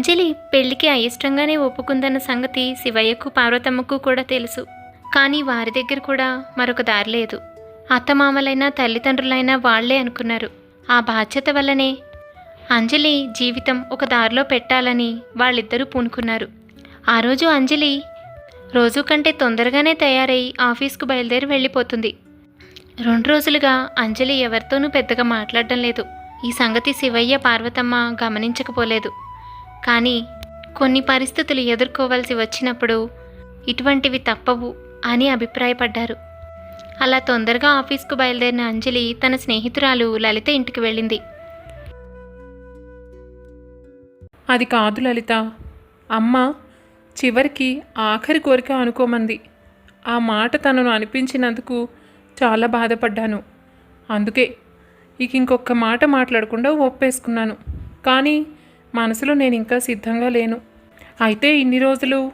అంజలి పెళ్ళికి అయిష్టంగానే ఒప్పుకుందన్న సంగతి శివయ్యకు పార్వతమ్మకు కూడా తెలుసు. కానీ వారి దగ్గర కూడా మరొక దారి లేదు. అత్తమామలైనా తల్లిదండ్రులైనా వాళ్ళే అనుకున్నారు. ఆ బాధ్యత వల్లనే అంజలి జీవితం ఒక దారిలో పెట్టాలని వాళ్ళిద్దరూ పూనుకున్నారు. ఆ రోజు అంజలి రోజు కంటే తొందరగానే తయారై ఆఫీస్కు బయలుదేరి వెళ్ళిపోతుంది. రెండు రోజులుగా అంజలి ఎవరితోనూ పెద్దగా మాట్లాడడం లేదు. ఈ సంగతి శివయ్య పార్వతమ్మ గమనించకపోలేదు. కానీ కొన్ని పరిస్థితులు ఎదుర్కోవాల్సి వచ్చినప్పుడు ఇటువంటివి తప్పవు అని అభిప్రాయపడ్డారు. అలా తొందరగా ఆఫీస్కు బయలుదేరిన అంజలి తన స్నేహితురాలు లలిత ఇంటికి వెళ్ళింది. అది కాదు లలిత. అమ్మ చివరికి ఆఖరి కోరిక అనుకోమంది. ఆ మాట తనను అనిపించినందుకు చాలా బాధపడ్డాను. అందుకే ఇక ఇంకొక మాట మాట్లాడకుండా ఒప్పేసుకున్నాను. కానీ మనసులో నేను ఇంకా సిద్ధంగా లేను. అయితే ఇన్ని రోజులు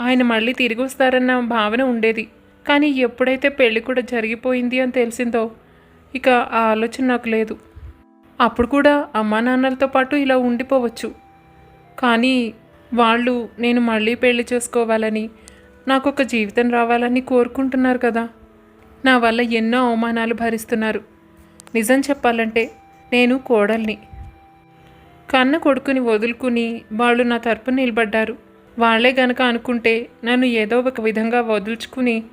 ఆయన మళ్ళీ తిరిగి వస్తారన్న భావన ఉండేది. కానీ ఎప్పుడైతే పెళ్ళి కూడా జరిగిపోయింది అని తెలిసిందో ఇక ఆ ఆలోచన నాకు లేదు. అప్పుడు కూడా అమ్మా నాన్నలతో పాటు ఇలా ఉండిపోవచ్చు. కానీ వాళ్ళు నేను మళ్ళీ పెళ్ళి చేసుకోవాలని నాకు ఒక జీవితం రావాలని కోరుకుంటున్నారు కదా. నా వల్ల ఎన్నో అవమానాలు భరిస్తున్నారు. నిజం చెప్పాలంటే నేను కోడల్ని. కన్న కొడుకుని వదులుకుని వాళ్ళు నా తరపున నిలబడ్డారు. వాళ్ళే గనక అనుకుంటే నన్ను ఏదో ఒక విధంగా వదులుచుకుని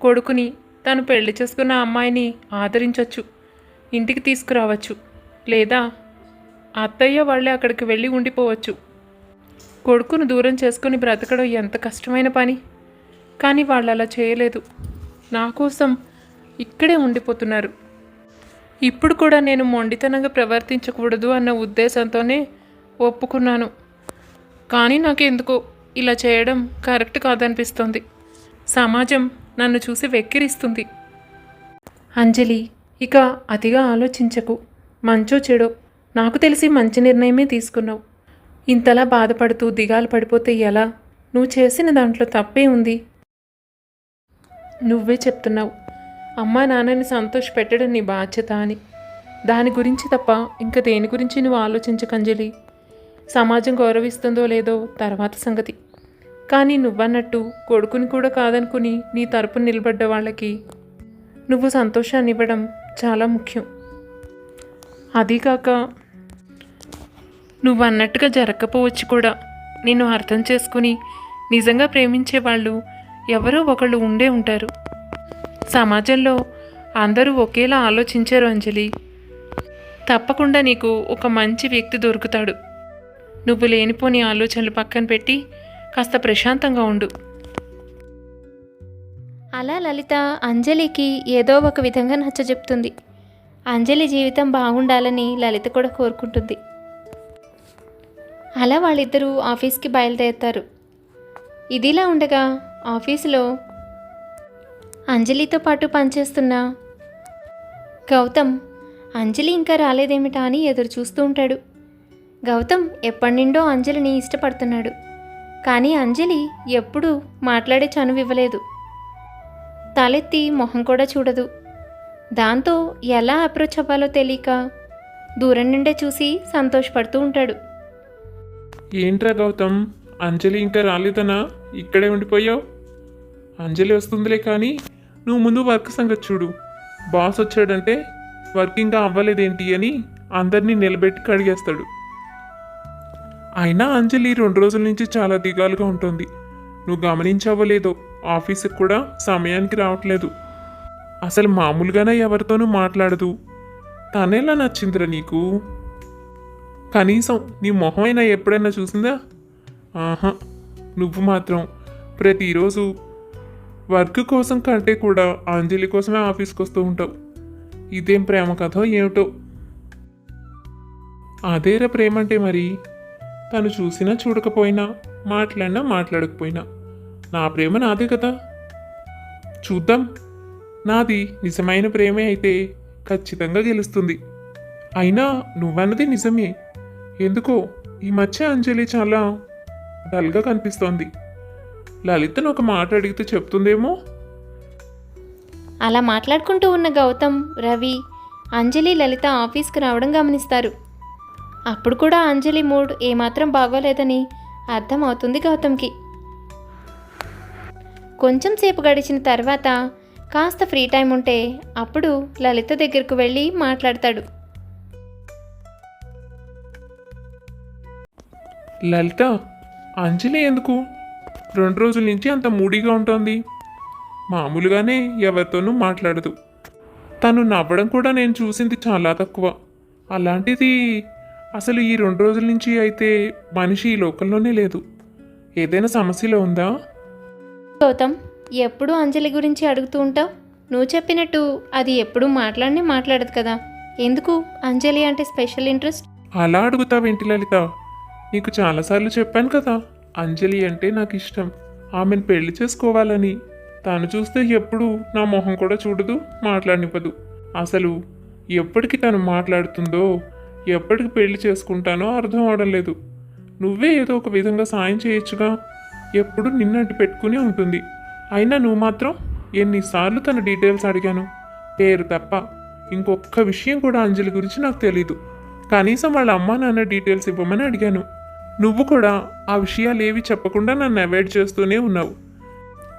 కొడుకుని తను పెళ్ళి చేసుకున్న అమ్మాయిని ఆదరించవచ్చు ఇంటికి తీసుకురావచ్చు లేదా అత్తయ్య వాళ్ళే అక్కడికి వెళ్ళి ఉండిపోవచ్చు. కొడుకును దూరం చేసుకుని బ్రతకడం ఎంత కష్టమైన పని? కానీ వాళ్ళు అలా చేయలేదు. నా కోసం ఇక్కడే ఉండిపోతున్నారు. ఇప్పుడు కూడా నేను మొండితనంగా ప్రవర్తించకూడదు అన్న ఉద్దేశంతోనే ఒప్పుకున్నాను. కానీ నాకు ఇలా చేయడం కరెక్ట్ కాదనిపిస్తుంది. సమాజం నన్ను చూసి వెక్కిరిస్తుంది. అంజలి ఇక అతిగా ఆలోచించకు. మంచో చెడో. నాకు తెలిసి మంచి నిర్ణయమే తీసుకున్నావు. ఇంతలా బాధపడుతూ దిగాలు పడిపోతే ఎలా? నువ్వు చేసిన దాంట్లో తప్పే ఉంది. నువ్వే చెప్తున్నావు. అమ్మా నాన్నని సంతోష పెట్టడం నీ బాధ్యత అని. దాని గురించి తప్ప ఇంకా దేని గురించి నువ్వు ఆలోచించకంజలి సమాజం గౌరవిస్తుందో లేదో తర్వాత సంగతి. కానీ నువ్వన్నట్టు కొడుకుని కూడా కాదనుకుని నీ తరపున నిలబడ్డ వాళ్ళకి నువ్వు సంతోషాన్ని ఇవ్వడం చాలా ముఖ్యం. అదీకాక నువ్వు అన్నట్టుగా జరగకపోవచ్చు కూడా. నిన్ను అర్థం చేసుకుని నిజంగా ప్రేమించే వాళ్ళు ఎవరో ఒకళ్ళు ఉండే ఉంటారు. సమాజంలో అందరూ ఒకేలా ఆలోచించారు అంజలి. తప్పకుండా నీకు ఒక మంచి వ్యక్తి దొరుకుతాడు. నువ్వు లేనిపోని ఆలోచనలు పక్కన పెట్టి కాస్త ప్రశాంతంగా ఉండు. అలా లలిత అంజలికి ఏదో ఒక విధంగా నచ్చజెప్తుంది అంజలి జీవితం బాగుండాలని లలిత కూడా కోరుకుంటుంది. అలా వాళ్ళిద్దరూ ఆఫీస్కి బయలుదేరుతారు. ఇదిలా ఉండగా ఆఫీసులో అంజలితో పాటు పనిచేస్తున్నా? గౌతమ్ అంజలి ఇంకా రాలేదేమిటా అని ఎదురు చూస్తూ ఉంటాడు. గౌతమ్ ఎప్పటి నుండో అంజలిని ఇష్టపడుతున్నాడు. కానీ అంజలి ఎప్పుడూ మాట్లాడే చనువు ఇవ్వలేదు తలెత్తి మొహం కూడా చూడదు. దాంతో ఎలా అప్రోచ్ అవ్వాలో తెలియక దూరం నుండే చూసి సంతోషపడుతూ ఉంటాడు. ఏంట్రా గౌతమ్? అంజలి ఇంకా రాలేదనా? ఇక్కడే ఉండిపోయావు? అంజలి వస్తుందిలే కానీ నువ్వు ముందు వర్క్ సంగతి చూడు. బాస్ వచ్చాడంటే వర్క్ ఇంకా అవ్వలేదేంటి అని అందరినీ నిలబెట్టి కడిగేస్తాడు. అయినా అంజలి రెండు రోజుల నుంచి చాలా దిగాలుగా ఉంటుంది. నువ్వు గమనించవ్వలేదో ఆఫీస్కి కూడా సమయానికి రావట్లేదు. అసలు మామూలుగానే ఎవరితోనూ మాట్లాడదు. తనేలా నచ్చిందిరా నీకు? కనీసం నీ మొహం అయినా ఎప్పుడైనా చూసిందా? ఆహా నువ్వు మాత్రం ప్రతిరోజు వర్క్ కోసం కంటే కూడా అంజలి కోసమే ఆఫీస్కి వస్తూ ఉంటావు. ఇదేం ప్రేమ కథో ఏమిటో? అదేరా ప్రేమ అంటే మరి. తను చూసినా చూడకపోయినా మాట్లాడినా మాట్లాడకపోయినా. నా ప్రేమ నాదే కదా. చూద్దాం. నాది నిజమైన ప్రేమే అయితే ఖచ్చితంగా గెలుస్తుంది. అయినా నువ్వన్నది నిజమే. ఎందుకో ఈ మధ్య అంజలి చాలా డల్గా కనిపిస్తోంది. లలితను ఒక మాట అడిగితే చెప్తుందేమో? అలా మాట్లాడుకుంటూ ఉన్న గౌతమ్ రవి అంజలి లలిత ఆఫీస్కి రావడం గమనిస్తారు. అప్పుడు కూడా అంజలి మూడ్ ఏమాత్రం బాగోలేదని అర్థమవుతుంది గౌతమ్కి. కొంచెం సేపు గడిచిన తర్వాత కాస్త ఫ్రీ టైం ఉంటే అప్పుడు లలిత దగ్గరకు వెళ్ళి మాట్లాడతాడు. లలిత అంజలి ఎందుకు? రెండు రోజుల నుంచి అంత మూడీగా ఉంటుంది. మామూలుగానే ఎవరితోనూ మాట్లాడదు. తను నవ్వడం కూడా నేను చూసింది చాలా తక్కువ. అలాంటిది అసలు ఈ రెండు రోజుల నుంచి అయితే మనిషి ఈ లోకంలోనే లేదు. ఏదైనా సమస్యలో ఉందా? గౌతమ్ ఎప్పుడు అంజలి గురించి అడుగుతూ ఉంటావు? నువ్వు చెప్పినట్టు అది ఎప్పుడూ మాట్లాడనే మాట్లాడదు కదా. ఎందుకు? అంజలి అంటే స్పెషల్ ఇంట్రెస్ట్? అలా అడుగుతావేంటి లలిత? నీకు చాలాసార్లు చెప్పాను కదా. అంజలి అంటే నాకు ఇష్టం ఆమెను పెళ్ళి చేసుకోవాలని. తను చూస్తే ఎప్పుడు నా మొహం కూడా చూడదు మాట్లాడనివ్వదు. అసలు ఎప్పటికి తను మాట్లాడుతుందో ఎప్పటికి పెళ్ళి చేసుకుంటానో అర్థం అవడం లేదు. నువ్వే ఏదో ఒక విధంగా సాయం చేయొచ్చుగా. ఎప్పుడు నిన్నట్టు పెట్టుకుని ఉంటుంది. అయినా నువ్వు మాత్రం ఎన్నిసార్లు తన డీటెయిల్స్ అడిగాను. పేరు తప్ప ఇంకొక విషయం కూడా అంజలి గురించి నాకు తెలీదు. కనీసం వాళ్ళ అమ్మా నాన్న డీటెయిల్స్ ఇవ్వమని అడిగాను. నువ్వు కూడా ఆ విషయాలు ఏవి చెప్పకుండా నన్ను అవాయిడ్ చేస్తూనే ఉన్నావు.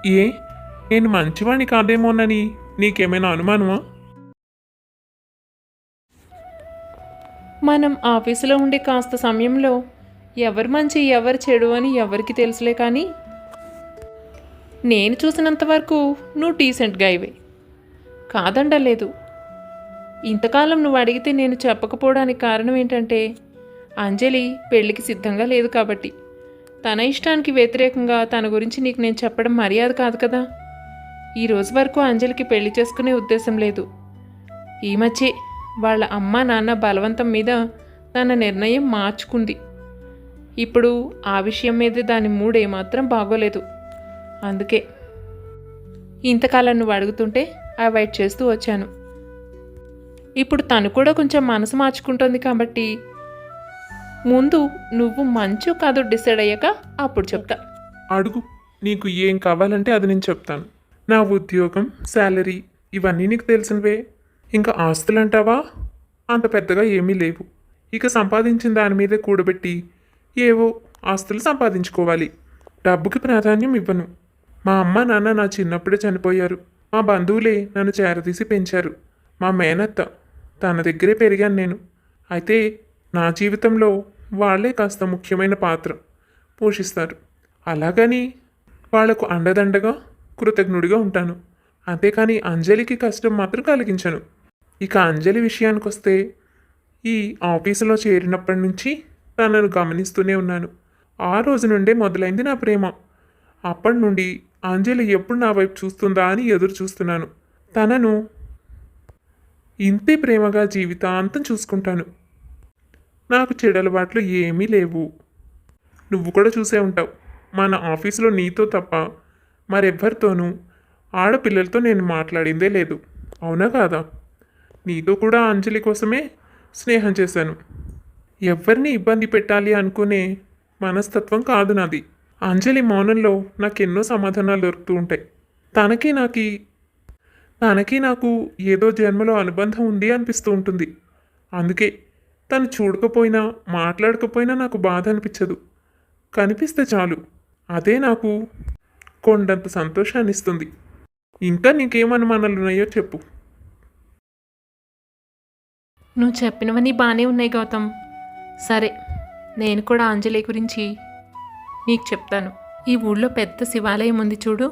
ఏ? నేను మంచివాణ్ణి కాదేమోనని నీకేమైనా అనుమానమా? మనం ఆఫీసులో ఉండే కాస్త సమయంలో ఎవరు మంచి ఎవరు చెడు అని ఎవరికి తెలుసులే కానీ నేను చూసినంత వరకు నువ్వు డీసెంట్గా ఇవే. కాదండలేదు. ఇంతకాలం నువ్వు అడిగితే నేను చెప్పకపోవడానికి కారణం ఏంటంటే అంజలి పెళ్ళికి సిద్ధంగా లేదు కాబట్టి. తన ఇష్టానికి వ్యతిరేకంగా తన గురించి నీకు నేను చెప్పడం మర్యాద కాదు కదా? ఈ రోజు వరకు అంజలికి పెళ్ళి చేసుకునే ఉద్దేశం లేదు. ఈ మధ్యే వాళ్ళ అమ్మ నాన్న బలవంతం మీద తన నిర్ణయం మార్చుకుంది. ఇప్పుడు ఆ విషయం మీద దాని మూడు ఏమాత్రం బాగోలేదు. అందుకే ఇంతకాలం నువ్వు అడుగుతుంటే అవాయిడ్ చేస్తూ వచ్చాను. ఇప్పుడు తను కూడా కొంచెం మనసు మార్చుకుంటుంది కాబట్టి ముందు నువ్వు మంచు కాదు డిసైడ్ అయ్యాక అప్పుడు చెప్తా. అడుగు నీకు ఏం కావాలంటే అది నేను చెప్తాను. నా ఉద్యోగం శాలరీ ఇవన్నీ నీకు తెలిసినవే. ఇంకా ఆస్తులు అంటావా అంత పెద్దగా ఏమీ లేవు. ఇక సంపాదించిన దాని మీదే కూడబెట్టి ఏవో ఆస్తులు సంపాదించుకోవాలి. డబ్బుకి ప్రాధాన్యం ఇవ్వను. మా అమ్మ నాన్న నా చిన్నప్పుడే చనిపోయారు. మా బంధువులే నన్ను చేరదీసి పెంచారు. మా మేనత్త తన దగ్గరే పెరిగాను నేను. అయితే నా జీవితంలో వాళ్ళే కాస్త ముఖ్యమైన పాత్ర పోషిస్తారు. అలాగని వాళ్ళకు అండదండగా కృతజ్ఞుడిగా ఉంటాను. అంతేకాని అంజలికి కష్టం మాత్రం కలిగించను. ఇక అంజలి విషయానికి వస్తే ఈ ఆఫీసులో చేరినప్పటి నుంచి తనను గమనిస్తూనే ఉన్నాను. ఆ రోజు నుండే మొదలైంది నా ప్రేమ. అప్పటి నుండి అంజలి ఎప్పుడు నా వైపు చూస్తుందా అని ఎదురు చూస్తున్నాను. తనను ఇంతే ప్రేమగా జీవితాంతం చూసుకుంటాను. నాకు చెడలవాట్లు ఏమీ లేవు. నువ్వు కూడా చూసే ఉంటావు. మన ఆఫీసులో నీతో తప్ప మరెవ్వరితోనూ ఆడపిల్లలతో నేను మాట్లాడిందే లేదు. అవునా కాదా? నీతో కూడా అంజలి కోసమే స్నేహం చేశాను. ఎవరిని ఇబ్బంది పెట్టాలి అనుకునే మనస్తత్వం కాదు నాది. అంజలి మౌనంలో నాకు ఎన్నో సమాధానాలు దొరుకుతూ ఉంటాయి. తనకి నాకు తనకి నాకు ఏదో జన్మలో అనుబంధం ఉంది అనిపిస్తూ ఉంటుంది. అందుకే తను చూడకపోయినా మాట్లాడకపోయినా నాకు బాధ అనిపించదు కనిపిస్తే చాలు. అదే నాకు కొండంత సంతోషాన్ని ఇస్తుంది ఇంకా నీకేం అనుమానాలు ఉన్నాయో చెప్పు. నువ్వు చెప్పినవన్నీ బాగానే ఉన్నాయి గౌతమ్. సరే నేను కూడా అంజలి గురించి నీకు చెప్తాను. ఈ ఊళ్ళో పెద్ద శివాలయం ఉంది చూడు.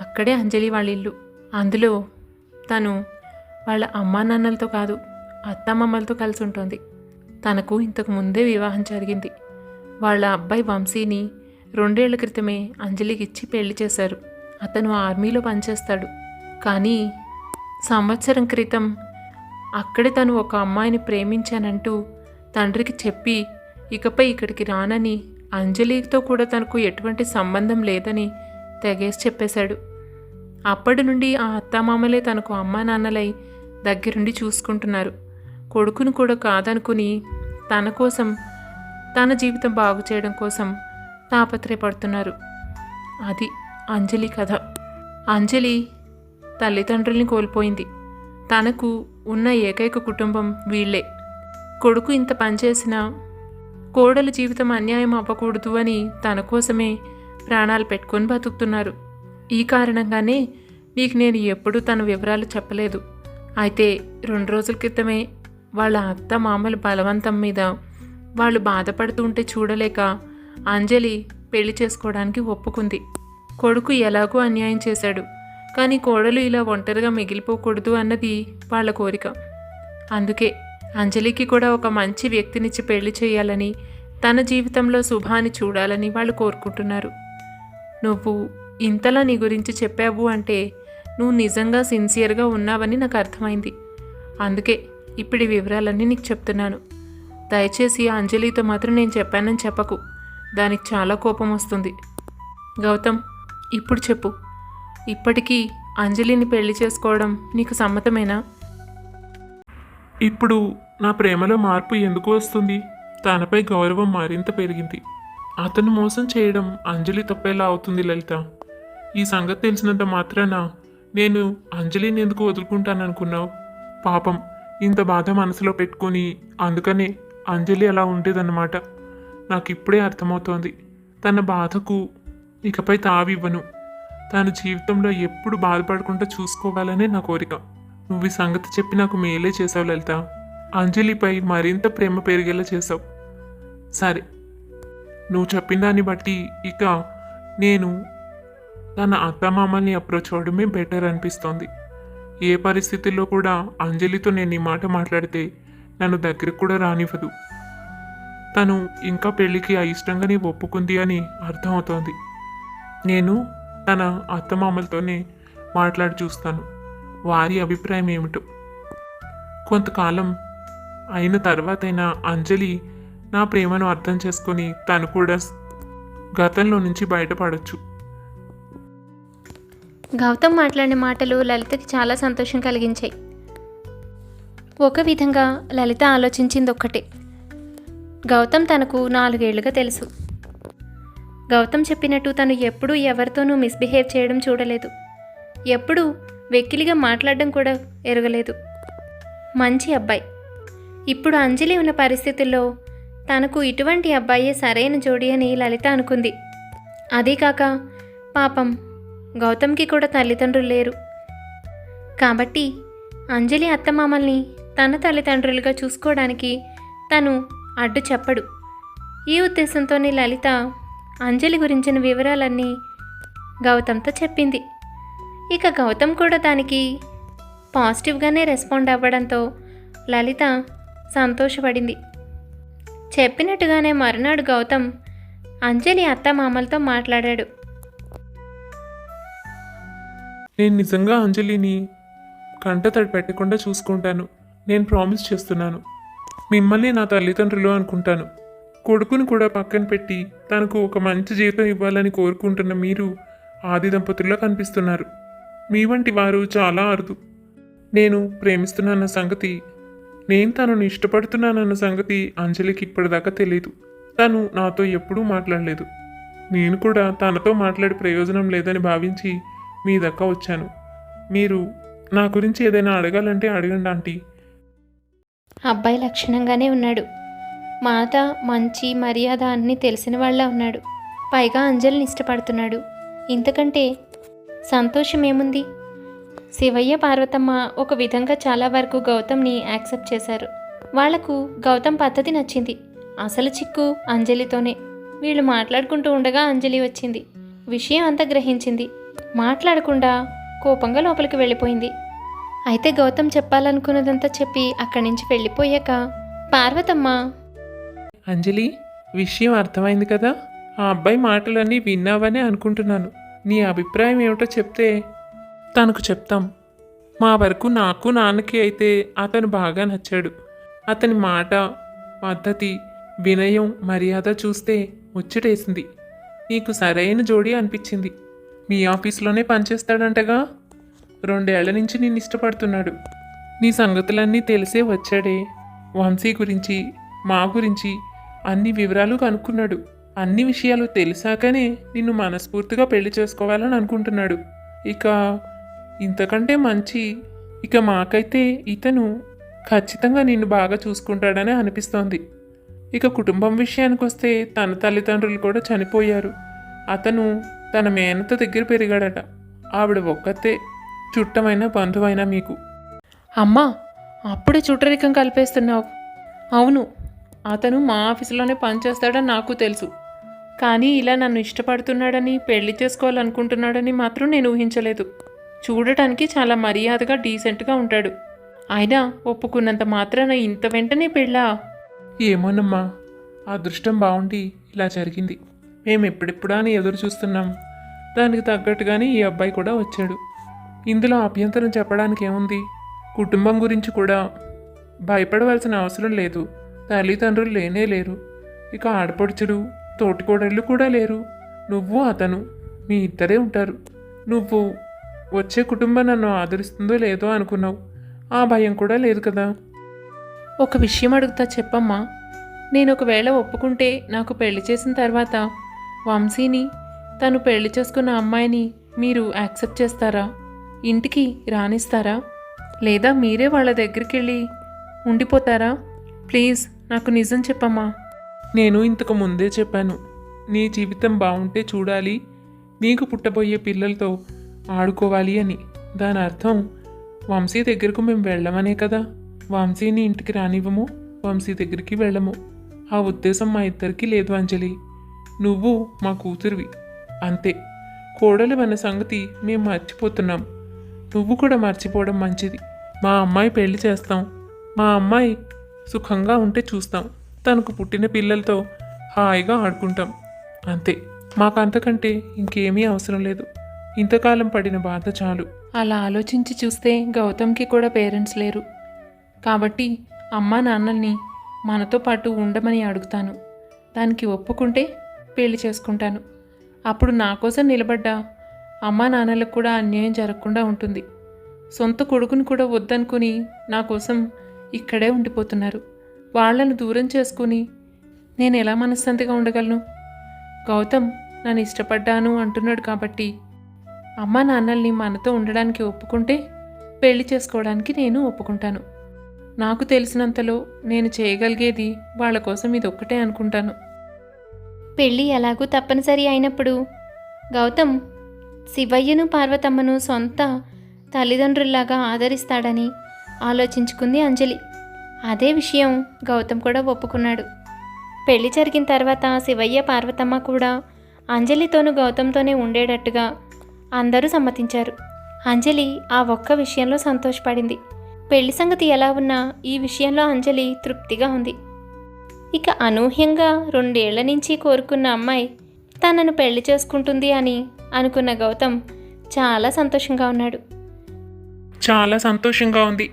అక్కడే అంజలి వాళ్ళ ఇల్లు. అందులో తను వాళ్ళ అమ్మా నాన్నలతో కాదు అత్తమ్మమ్మలతో కలిసి ఉంటుంది. తనకు ఇంతకు ముందే వివాహం జరిగింది. వాళ్ళ అబ్బాయి వంశీని రెండేళ్ళ క్రితమే అంజలికి ఇచ్చి పెళ్ళి చేశారు. అతను ఆర్మీలో పనిచేస్తాడు. కానీ సంవత్సరం క్రితం అక్కడే తను ఒక అమ్మాయిని ప్రేమించానంటూ తండ్రికి చెప్పి ఇకపై ఇక్కడికి రానని అంజలితో కూడా తనకు ఎటువంటి సంబంధం లేదని తెగేసి చెప్పేశాడు. అప్పటి నుండి ఆ అత్తమామలే తనకు అమ్మా నాన్నలై దగ్గరుండి చూసుకుంటున్నారు. కొడుకును కూడా కాదనుకుని తన కోసం తన జీవితం బాగు చేయడం కోసం తాపత్రయపడుతున్నారు. అది అంజలి కథ. అంజలి తల్లిదండ్రుల్ని కోల్పోయింది. తనకు ఉన్న ఏకైక కుటుంబం వీళ్ళే. కొడుకు ఇంత పనిచేసినా కోడలు జీవితం అన్యాయం అవ్వకూడదు అని తన కోసమే ప్రాణాలు పెట్టుకొని బతుకుతున్నారు. ఈ కారణంగానే నీకు నేను ఎప్పుడూ తన వివరాలు చెప్పలేదు. అయితే రెండు రోజుల క్రితమే వాళ్ళ అత్త మామల బలవంతం మీద వాళ్ళు బాధపడుతూ ఉంటే చూడలేక అంజలి పెళ్ళి చేసుకోవడానికి ఒప్పుకుంది. కొడుకు ఎలాగో అన్యాయం చేశాడు. కానీ కోడలు ఇలా ఒంటరిగా మిగిలిపోకూడదు అన్నది వాళ్ళ కోరిక. అందుకే అంజలికి కూడా ఒక మంచి వ్యక్తినిచ్చి పెళ్ళి చేయాలని తన జీవితంలో శుభాన్ని చూడాలని వాళ్ళు కోరుకుంటున్నారు. నువ్వు ఇంతలా నీ గురించి చెప్పావు అంటే నువ్వు నిజంగా సిన్సియర్గా ఉన్నావని నాకు అర్థమైంది. అందుకే ఇప్పుడు వివరాలన్నీ నీకు చెప్తున్నాను. దయచేసి అంజలితో మాత్రం నేను చెప్పానని చెప్పకు. దానికి చాలా కోపం వస్తుంది. గౌతమ్ ఇప్పుడు చెప్పు. ఇప్పటికీ అంజలిని పెళ్ళి చేసుకోవడం నీకు సమ్మతమేనా? ఇప్పుడు నా ప్రేమలో మార్పు ఎందుకు వస్తుంది? తనపై గౌరవం మరింత పెరిగింది. అతను మోసం చేయడం అంజలి తప్పేలా అవుతుంది లలిత. ఈ సంగతి తెలిసినంత మాత్రాన నేను అంజలిని ఎందుకు వదులుకుంటాననుకున్నావు? పాపం. ఇంత బాధ మనసులో పెట్టుకొని అందుకనే అంజలి అలా ఉండేదన్నమాట. నాకు ఇప్పుడే అర్థమవుతోంది. తన బాధకు ఇకపై తావివ్వను. తన జీవితంలో ఎప్పుడు బాధపడకుండా చూసుకోవాలనే నా కోరిక. నువ్వు ఈ సంగతి చెప్పి నాకు మేలే చేసావు లలిత. అంజలిపై మరింత ప్రేమ పెరిగేలా చేసావు సరే నువ్వు చెప్పిన దాన్ని బట్టి ఇక నేను తన అత్తమామల్ని అప్రోచ్ అవ్వడమే బెటర్ అనిపిస్తోంది. ఏ పరిస్థితుల్లో కూడా అంజలితో నేను ఈ మాట మాట్లాడితే నన్ను దగ్గరకు కూడా రానివ్వదు. తను ఇంకా పెళ్ళికి అయిష్టంగానే ఒప్పుకుంది అని అర్థమవుతోంది. నేను తన అత్తమామలతోనే మాట్లాడి చూస్తాను. వారి అభిప్రాయం ఏమిటో. కొంతకాలం అయిన తర్వాతైనా అంజలి నా ప్రేమను అర్థం చేసుకొని తను కూడా గతంలో నుంచి బయటపడొచ్చు. గౌతమ్ మాట్లాడిన మాటలు లలితకి చాలా సంతోషం కలిగించాయి. ఒక విధంగా లలిత ఆలోచించింది ఒక్కటే గౌతమ్ తనకు నాలుగేళ్ళుగా తెలుసు. గౌతమ్ చెప్పినట్టు తను ఎప్పుడూ ఎవరితోనూ మిస్బిహేవ్ చేయడం చూడలేదు. ఎప్పుడూ వెక్కిలిగా మాట్లాడడం కూడా ఎరగలేదు. మంచి అబ్బాయి. ఇప్పుడు అంజలి ఉన్న పరిస్థితుల్లో తనకు ఇటువంటి అబ్బాయే సరైన జోడి అని లలిత అనుకుంది. అదీకాక పాపం గౌతమ్కి కూడా తల్లిదండ్రులు లేరు. కాబట్టి అంజలి అత్తమామల్ని తన తల్లిదండ్రులుగా చూసుకోవడానికి తను అడ్డు చెప్పడు. ఈ ఉద్దేశంతోనే లలిత అంజలి గురించిన వివరాలన్నీ గౌతమ్తో చెప్పింది. ఇక గౌతమ్ కూడా దానికి పాజిటివ్గానే రెస్పాండ్ అవ్వడంతో లలిత సంతోషపడింది. చెప్పినట్టుగానే మరునాడు గౌతమ్ అంజలి అత్త మామలతో మాట్లాడాడు. నేను నిజంగా అంజలిని కంటతడి పెట్టకుండా చూసుకుంటాను. నేను ప్రామిస్ చేస్తున్నాను. మిమ్మల్ని నా తల్లిదండ్రులు అనుకుంటాను. కొడుకుని కూడా పక్కన పెట్టి తనకు ఒక మంచి జీవితం ఇవ్వాలని కోరుకుంటున్న మీరు ఆది దంపతుల్లో కనిపిస్తున్నారు. మీ వంటి వారు చాలా అరుదు. నేను ప్రేమిస్తున్నాన్న సంగతి నేను తనను ఇష్టపడుతున్నానన్న సంగతి అంజలికి ఇప్పటిదాకా తెలియదు తను నాతో ఎప్పుడూ మాట్లాడలేదు. నేను కూడా తనతో మాట్లాడే ప్రయోజనం లేదని భావించి మీ దక్క వచ్చాను మీరు నా గురించి ఏదైనా అడగాలంటే అడగండి ఆంటీ. అబ్బాయి లక్షణంగానే ఉన్నాడు. మాత మంచి మర్యాద అన్నీ తెలిసిన వాళ్ళ ఉన్నాడు. పైగా అంజలిని ఇష్టపడుతున్నాడు. ఇంతకంటే సంతోషం ఏముంది? శివయ్య పార్వతమ్మ ఒక విధంగా చాలా వరకు గౌతమ్ని యాక్సెప్ట్ చేశారు. వాళ్ళకు గౌతమ్ పద్ధతి నచ్చింది. అసలు చిక్కు అంజలితోనే. వీళ్ళు మాట్లాడుకుంటూ ఉండగా అంజలి వచ్చింది. విషయం అంతా గ్రహించింది. మాట్లాడకుండా కోపంగా లోపలికి వెళ్ళిపోయింది. అయితే గౌతమ్ చెప్పాలనుకున్నదంతా చెప్పి అక్కడి నుంచి వెళ్ళిపోయాక పార్వతమ్మ. అంజలి విషయం అర్థమైంది కదా? ఆ అబ్బాయి మాటలన్నీ విన్నావనే అనుకుంటున్నాను. నీ అభిప్రాయం ఏమిటో చెప్తే తనకు చెప్తాం. మా వరకు నాకు నాన్నకి అయితే అతను బాగా నచ్చాడు. అతని మాట పద్ధతి వినయం మర్యాద చూస్తే ముచ్చటేసింది. నీకు సరైన జోడి అనిపించింది. మీ ఆఫీస్లోనే పనిచేస్తాడంటగా? రెండేళ్ళ నుంచి నేను ఇష్టపడుతున్నాడు. నీ సంగతులన్నీ తెలిసే వచ్చాడే. వంశీ గురించి మా గురించి అన్ని వివరాలు కనుక్కున్నాడు. అన్ని విషయాలు తెలిసాకనే నిన్ను మనస్ఫూర్తిగా పెళ్ళి చేసుకోవాలని అనుకుంటున్నాడు. ఇక ఇంతకంటే మంచి ఇక మాకైతే ఇతను ఖచ్చితంగా నిన్ను బాగా చూసుకుంటాడని అనిపిస్తోంది. ఇక కుటుంబం విషయానికి వస్తే తన తల్లిదండ్రులు కూడా చనిపోయారు. అతను తన మేనత దగ్గర పెరిగాడట. ఆవిడ ఒక్కతే చుట్టమైన బంధువైన మీకు. అమ్మా అప్పుడే చుట్టరికం కలిపేస్తున్నావు. అవును అతను మా ఆఫీసులోనే పనిచేస్తాడని నాకు తెలుసు. కానీ ఇలా నన్ను ఇష్టపడుతున్నాడని పెళ్ళి చేసుకోవాలనుకుంటున్నాడని మాత్రం నేను ఊహించలేదు. చూడటానికి చాలా మర్యాదగా డీసెంట్గా ఉంటాడు. అయినా ఒప్పుకున్నంత మాత్రాన ఇంత వెంటనే పెళ్ళా? ఏమోనమ్మా అదృష్టం బాగుండి ఇలా జరిగింది. మేము ఎప్పుడెప్పుడా అని ఎదురు చూస్తున్నాం. దానికి తగ్గట్టుగానే ఈ అబ్బాయి కూడా వచ్చాడు. ఇందులో అభ్యంతరం చెప్పడానికి ఏముంది? కుటుంబం గురించి కూడా. భయపడవలసిన అవసరం లేదు. తల్లిదండ్రులు లేనే లేరు. ఇక ఆడపడుచుడు తోటికోడళ్ళు కూడా లేరు. నువ్వు అతను మీ ఇద్దరే ఉంటారు. నువ్వు వచ్చే కుటుంబం నన్ను ఆదరిస్తుందో లేదో అనుకున్నావు. ఆ భయం కూడా లేదు కదా? ఒక విషయం అడుగుతా చెప్పమ్మా. నేను ఒకవేళ ఒప్పుకుంటే నాకు పెళ్ళి చేసిన తర్వాత వంశీని తను పెళ్ళి చేసుకున్న అమ్మాయిని మీరు యాక్సెప్ట్ చేస్తారా? ఇంటికి రానిస్తారా? లేదా మీరే వాళ్ళ దగ్గరికి వెళ్ళి ఉండిపోతారా? ప్లీజ్ నాకు నిజం చెప్పమ్మా. నేను ఇంతకు ముందే చెప్పాను. నీ జీవితం బాగుంటే చూడాలి. నీకు పుట్టబోయే పిల్లలతో ఆడుకోవాలి అని. దాని అర్థం వంశీ దగ్గరకు మేము వెళ్ళమనే కదా. వంశీని ఇంటికి రానివ్వము వంశీ దగ్గరికి వెళ్ళము. ఆ ఉద్దేశం మా ఇద్దరికీ లేదు అంజలి. నువ్వు మా కూతురివి. అంతే. కోడలు అన్న సంగతి మేము మర్చిపోతున్నాం. నువ్వు కూడా మర్చిపోవడం మంచిది. మా అమ్మాయి పెళ్ళి చేస్తాం. మా అమ్మాయి సుఖంగా ఉంటే చూస్తాం. తనకు పుట్టిన పిల్లలతో హాయిగా ఆడుకుంటాం. అంతే. మాకు అంతకంటే ఇంకేమీ అవసరం లేదు. ఇంతకాలం పడిన బాధ చాలు. అలా ఆలోచించి చూస్తే గౌతమ్కి కూడా పేరెంట్స్ లేరు. కాబట్టి అమ్మా నాన్నల్ని మనతో పాటు ఉండమని అడుగుతాను. దానికి ఒప్పుకుంటే పెళ్ళి చేసుకుంటాను. అప్పుడు నా కోసం నిలబడ్డ. అమ్మా నాన్నలకు కూడా అన్యాయం జరగకుండా ఉంటుంది. సొంత కొడుకుని కూడా వద్దనుకుని నా కోసం ఇక్కడే ఉండిపోతున్నారు. వాళ్ళను దూరం చేసుకుని నేను ఎలా మనశ్శాంతిగా ఉండగలను? గౌతమ్ నన్ను ఇష్టపడ్డాను అంటున్నాడు కాబట్టి అమ్మా నాన్నల్ని మనతో ఉండడానికి ఒప్పుకుంటే పెళ్ళి చేసుకోవడానికి నేను ఒప్పుకుంటాను. నాకు తెలిసినంతలో నేను చేయగలిగేది వాళ్ళ కోసం ఇది ఒక్కటే అనుకుంటాను. పెళ్ళి ఎలాగూ తప్పనిసరి అయినప్పుడు గౌతమ్ శివయ్యను పార్వతమ్మను సొంత తల్లిదండ్రుల్లాగా ఆదరిస్తాడని ఆలోచించుకుంది అంజలి. అదే విషయం గౌతమ్ కూడా ఒప్పుకున్నాడు. పెళ్ళి జరిగిన తర్వాత శివయ్య పార్వతమ్మ కూడా అంజలితోనూ గౌతమ్తోనే ఉండేటట్టుగా అందరూ సమ్మతించారు. అంజలి ఆ ఒక్క విషయంలో సంతోషపడింది. పెళ్ళి సంగతి ఎలా ఉన్నా ఈ విషయంలో అంజలి తృప్తిగా ఉంది. ఇక అనూహ్యంగా రెండేళ్ళ నుంచి కోరుకున్న అమ్మాయి తనను పెళ్ళి చేసుకుంటుంది అని అనుకున్న గౌతమ్ చాలా సంతోషంగా ఉన్నాడు. చాలా సంతోషంగా ఉంది.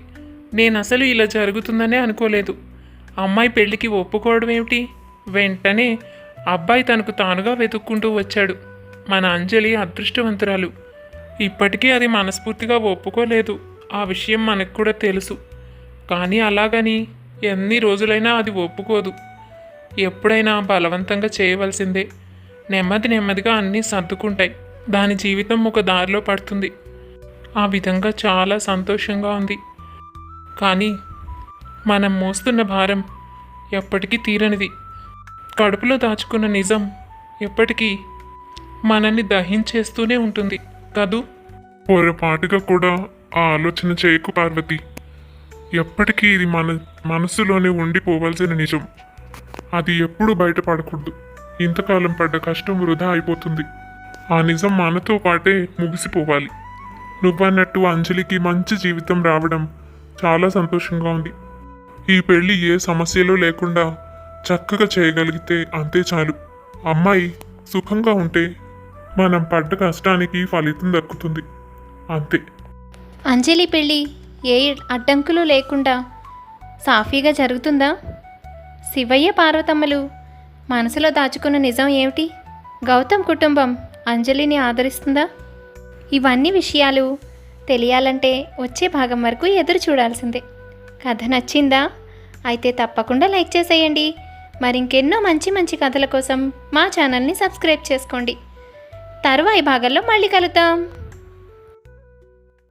నేను అసలు ఇలా జరుగుతుందనే అనుకోలేదు. అమ్మాయి పెళ్ళికి ఒప్పుకోవడం ఏమిటి? వెంటనే అబ్బాయి తనకు తానుగా వెతుక్కుంటూ వచ్చాడు. మన అంజలి అదృష్టవంతురాలు. ఇప్పటికీ అది మనస్ఫూర్తిగా ఒప్పుకోలేదు. ఆ విషయం మనకు కూడా తెలుసు. కానీ అలాగని ఎన్ని రోజులైనా అది ఒప్పుకోదు. ఎప్పుడైనా బలవంతంగా చేయవలసిందే. నెమ్మది నెమ్మదిగా అన్నీ సర్దుకుంటాయి. దాని జీవితం ఒక దారిలో పడుతుంది. ఆ విధంగా చాలా సంతోషంగా ఉంది. కానీ మనం మోస్తున్న భారం ఎప్పటికీ తీరనిది. కడుపులో దాచుకున్న నిజం ఎప్పటికీ మనల్ని దహించేస్తూనే ఉంటుంది. కదూ? పొరపాటుగా కూడా ఆ ఆలోచన చేయకు పార్వతి. ఎప్పటికీ ఇది మన మనసులోనే ఉండిపోవాల్సిన నిజం. అది ఎప్పుడు బయటపడకూడదు. ఇంతకాలం పడ్డ కష్టం వృధా అయిపోతుంది. ఆ నిజం మనతో పాటే ముగిసిపోవాలి. నువ్వన్నట్టు అంజలికి మంచి జీవితం రావడం చాలా సంతోషంగా ఉంది. ఈ పెళ్ళి ఏ సమస్యలు లేకుండా చక్కగా చేయగలిగితే అంతే చాలు. అమ్మాయి సుఖంగా ఉంటే మనం పడ్డ కష్టానికి ఫలితం దక్కుతుంది. అంతే. అంజలి పెళ్ళి ఏ అడ్డంకులు లేకుండా సాఫీగా జరుగుతుందా? శివయ్య పార్వతమ్మలు మనసులో దాచుకున్న నిజం ఏమిటి? గౌతమ్ కుటుంబం అంజలిని ఆదరిస్తుందా? ఇవన్నీ విషయాలు తెలియాలంటే వచ్చే భాగం వరకు ఎదురు చూడాల్సిందే. కథ నచ్చిందా? అయితే తప్పకుండా లైక్ చేసేయండి. మరింకెన్నో మంచి మంచి కథల కోసం మా ఛానల్ని సబ్స్క్రైబ్ చేసుకోండి. తరువాయి భాగంలో మళ్ళీ కలుద్దాం.